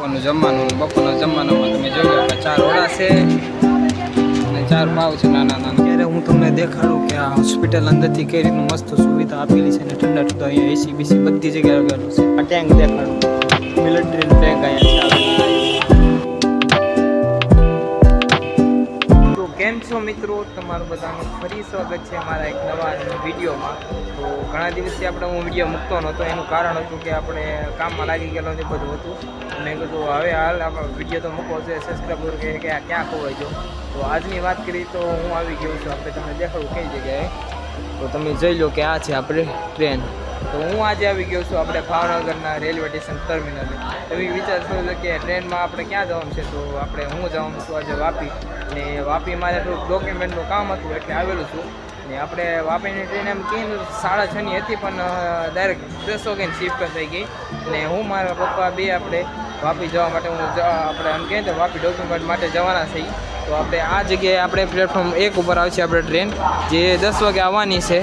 બપોરનું જમવાનું બપોરના જમવાનામાં તમે જોઈ લો કે ચાર ઓળા છે અને ચાર પાવ છે નાના નાના. ત્યારે હું તમને દેખાડું કે આ હોસ્પિટલ અંદરથી કઈ રીતનું મસ્ત સુવિધા આપેલી છે અને ઠંડા ઠંડા અહીંયા એસી બીસી બધી જગ્યાએ લગાવેલું છે. આ ટેન્ક દેખાડું. મિલિટરી ટેન્ક અહીંયા છે. કેમ છો મિત્રો? તમારું બધાનું ફરી સ્વાગત છે મારા એક નવા વિડીયોમાં. તો ઘણા દિવસથી આપણે હું વીડિયો મૂકતો નહોતો, એનું કારણ હતું કે આપણે કામમાં લાગી ગયેલો ને બધું હતું. મેં કીધું હવે હાલ આપણે વીડિયો તો મૂકો છે સબસ્ક્રાઈબર કે આ ક્યાં ખોવાઈ ગયો. તો આજની વાત કરી તો હું આવી ગયો છું. આપણે તમને દેખાડું કઈ જગ્યાએ. તો તમે જોઈ લો કે આ છે આપણે ટ્રેન તો હું આજે આવી ગયો છું આપણે ભાવનગરના રેલવે સ્ટેશન ટર્મિનલે. વિચાર વિચારશો છો કે ટ્રેનમાં આપણે ક્યાં જવાનું છે, તો આપણે હું જવાનું છું આજે વાપી. ને વાપી મારે થોડુંક ડોક્યુમેન્ટનું કામ હતું એટલે આવેલું છું. ને આપણે વાપીની ટ્રેન એમ કહીને સાડા છની હતી, પણ ડાયરેક્ટ દસ વાગ્યાની શિફ્ટ થઈ ગઈ. ને હું મારા પપ્પા બે આપણે વાપી જવા માટે હું આપણે એમ કહીએ તો વાપી ડોક્યુમેન્ટ માટે જવાના છીએ. તો આપણે આ જગ્યાએ આપણે પ્લેટફોર્મ એક ઉપર આવશે આપણે ટ્રેન, જે દસ વાગે આવવાની છે.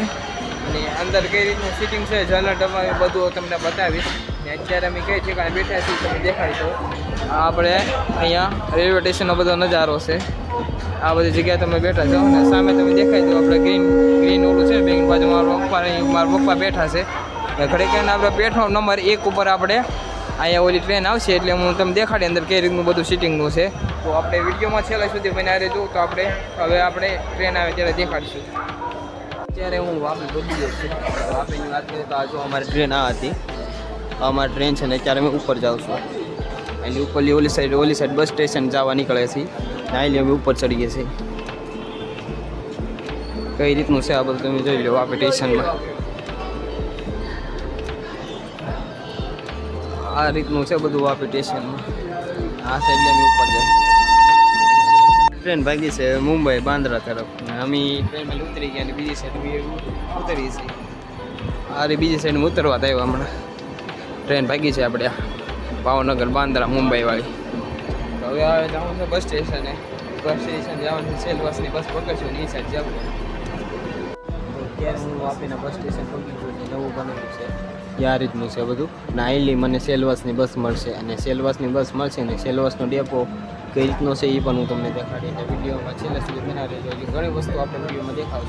અને અંદર કઈ રીતનું સિટિંગ છે જનરલ તમારે બધું તમને બતાવીશ. ને અત્યારે અમે કઈ ઠેકાણે બેઠા છીએ, તમે દેખાડી દો. આપણે અહીંયા રેલવે સ્ટેશનનો બધો નજારો છે. આ બધી જગ્યાએ તમે બેઠા છો અને સામે તમે દેખાઈ દો આપણે ગ્રીન ગ્રીન ઓલું છે, બેંક બાજુ મારા પપ્પા મારા પપ્પા બેઠા છે. કરીને આપણે પ્લેટફોર્મ નંબર એક ઉપર આપણે અહીંયા ઓલી ટ્રેન આવશે, એટલે હું તમને દેખાડી અંદર કઈ રીતનું બધું સિટિંગનું છે. તો આપણે વિડીયોમાં છેલ્લા સુધી બનાવી જોઉં તો આપણે હવે આપણે ટ્રેન આવે ત્યારે દેખાડીશું. અત્યારે હું વાપી પહોંચી ગયો છું. વાપીની વાત કરીએ તો આજે અમારી ટ્રેન આ હતી. અમારી ટ્રેન છે ને અત્યારે અમે ઉપર જાઉં છું. એની ઉપરલી ઓલી સાઈડ ઓલી સાઈડ બસ સ્ટેશન જવા નીકળે છે. નાઈ અમે ઉપર ચડીએ છીએ. કઈ રીતનું છે આ બધું તમે જોઈ લો વાપી સ્ટેશનમાં. આ રીતનું છે બધું વાપી સ્ટેશનમાં. આ સાઈડ અમે ઉપર જાય ટ્રેન ભાગી છે મુંબઈ બાંદ્રા તરફ. ને અમે ટ્રેનમાં ઉતરી ગયા અને બીજી સાઈડ બી ઉતરી છીએ. આરી બીજી સાઈડમાં ઉતરવા થયો હમણાં. ટ્રેન ભાગી છે આપણે ભાવનગર, બાંદ્રા, મુંબઈ વાળી. તો હવે હવે જવાનું છે બસ સ્ટેશને. બસ સ્ટેશન જવાનું છે. સેલ બસની બસ પકડશું ને એ સાઈડ જવું. અત્યારે હું આપીને બસ સ્ટેશન પહોંચી ગયો નવું બનેલું છે. આ રીતનું છે બધું. ને આઈલી મને સેલવાસની બસ મળશે. અને સેલવાસની બસ મળશે ને સેલવાસનો ડેપો કઈ રીતનો છે એ પણ હું તમને દેખાડી અને વિડીયોમાં છેલ્લે સુધી બના રહેજો. એટલે ઘણી વસ્તુ આપણે વિડીયોમાં અત્યારે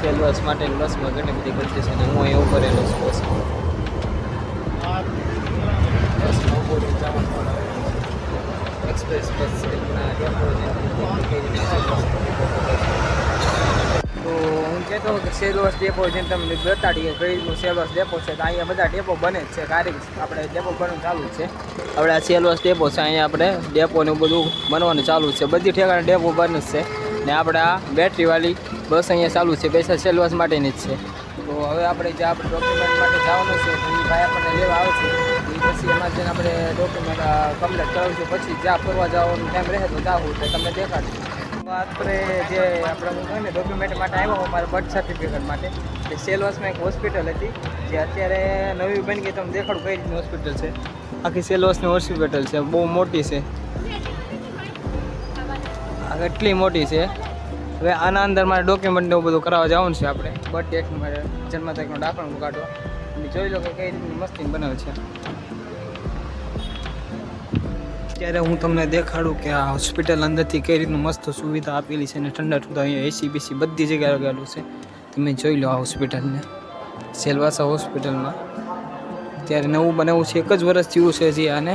સેલવાસ માટેની બસમાં ઘણી બધી ગલતી છે અને હું અહીં ઊભો રહેલો છું બસમાં બસમાં ઊભો રહી જવાનું તો હું કહેતો કે સેલવાસ ડેપો જેમ તમને બતાડીએ કઈ રીતનું ડેપો છે. તો અહીંયા બધા ડેપો બને છે કારી આપણે ડેપો બનવાનું ચાલુ છે. આપણે આ ડેપો છે, અહીંયા આપણે ડેપોનું બધું બનવાનું ચાલુ છે. બધી ઠેકાણે ડેપો બને છે. ને આપણે આ બેટરીવાળી બસ અહીંયા ચાલુ છે, પૈસા સેલવાસ માટેની જ છે. તો હવે આપણે જે આપણે ડોક્યુમેન્ટ માટે જવાનું છે એ ભાઈ આપણને લેવા આવશે. એ પછી એમાં જઈને આપણે ડોક્યુમેન્ટ કમ્પ્લીટ કરાવીશું. પછી જ્યાં ફરવા જવાનું ટાઈમ રહે તો જવું તો તમને દેખાડશું. આપણે જે આપણે હું ને ડોક્યુમેન્ટ માટે આવ્યો હું મારા બર્થ સર્ટિફિકેટ માટે, એ સેલવાસમાં એક હોસ્પિટલ હતી, જે અત્યારે નવી બની ગઈ તમને દેખાડું કઈ રીતની હોસ્પિટલ છે. આખી સેલવાસની હોસ્પિટલ છે, બહુ મોટી છે. એટલી મોટી છે. હવે આના અંદર મારે ડોક્યુમેન્ટ એવું બધું કરાવવા જવાનું છે આપણે. બર્થ ડેટ મારે જન્મ તારીખનો દાખલો કાઢવા. જોઈ લો કે કઈ રીતની મસ્તી બનાવે છે. ત્યારે હું તમને દેખાડું કે આ હોસ્પિટલ અંદરથી કઈ રીતનું મસ્ત સુવિધા આપેલી છે અને ઠંડા ઠંડા અહીંયા એસી બીસી બધી જગ્યાએ લગાવેલું છે. તમે જોઈ લો આ હોસ્પિટલને સેલવાસા હોસ્પિટલમાં ત્યારે નવું બનાવવું છે, એક જ વર્ષ થયું છે જે આને.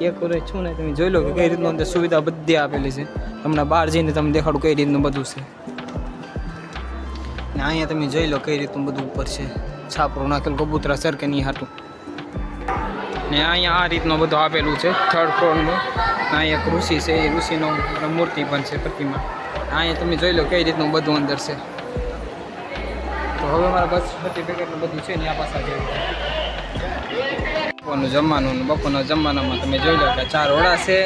એક વર્ષ છું ને, તમે જોઈ લો કે કઈ રીતનું અંદર સુવિધા બધી આપેલી છે. હમણાં બહાર જઈને તમે દેખાડું કઈ રીતનું બધું છે. ને અહીંયા તમે જોઈ લો કઈ રીતનું બધું ઉપર છે. છાપરું નાખેલું કબૂતરા સર કે નહીં હાટું. ને અહીંયા આ રીતનું બધું આપેલું છે, થર્ડ ફ્લોરનું. અહીંયા ઋષિ છે, એ ઋષિનો મૂર્તિ પણ છે પ્રતિમા. અહીંયા તમે જોઈ લો કઈ રીતનું બધું અંદર છે. તો હવે મારા બસ સર્ટિફિકેટનું બધું છે ને આ પાછા જેવું બપોરનું જમવાનું બપોરના જમવાનામાં તમે જોઈ લો કે ચાર ઓળા છે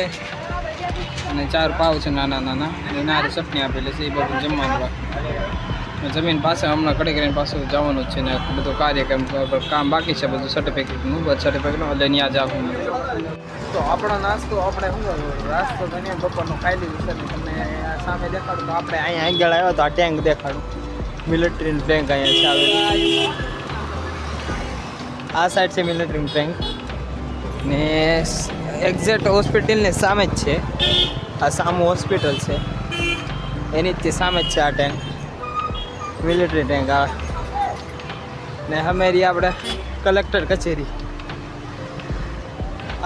અને ચાર પાવ છે નાના નાના. અને નારી ચટણી આપેલી છે, એ બધું જમવાનું બાકી. જમીન પાસે હમણાં કડી પાછું જવાનું છે ને બધું કાર્યક્રમ કામ બાકી છે, બધું સર્ટિફિકેટનું બર્થ સર્ટિફિકેટનું એટલે ત્યાં જાઉં તો આપણો નાસ્તો આપણે શું નાસ્તો બને, બપોરનો ખાઈ લીધું છે તમને સામે દેખાડું તો આપણે અહીંયા આગળ આવ્યો તો આ ટેન્ક દેખાડું. મિલિટરી ટેન્ક અહીંયા છે આવેલું. આ સાઈડ છે મિલિટરી ટેન્ક. ને એક્ઝેક્ટ હોસ્પિટલની સામે જ છે. આ સામું હોસ્પિટલ છે. એની જ સામે જ છે આ ટેન્ક. મિલિટરી ટેન્ક આ. ને હમેરી આપણે કલેક્ટર કચેરી.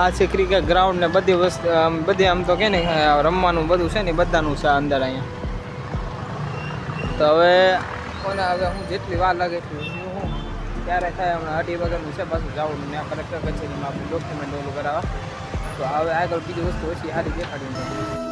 આ છે ક્રિકેટ ગ્રાઉન્ડ ને બધી વસ્તુ બધી આમ તો કે ને રમવાનું બધું છે ને બધાનું છે અંદર અહીંયા. તો હવે કોને હવે હું જેટલી વાર લાગે એટલી હું ક્યારે થાય હમણાં અઢી વગરનું છે, પાછું જવાનું ત્યાં કલેક્ટર કચેરીમાં આપણું ડોક્યુમેન્ટ ઓલું કરાવવા. તો હવે આગળ બીજી વસ્તુ ઓછી સારી દેખાડી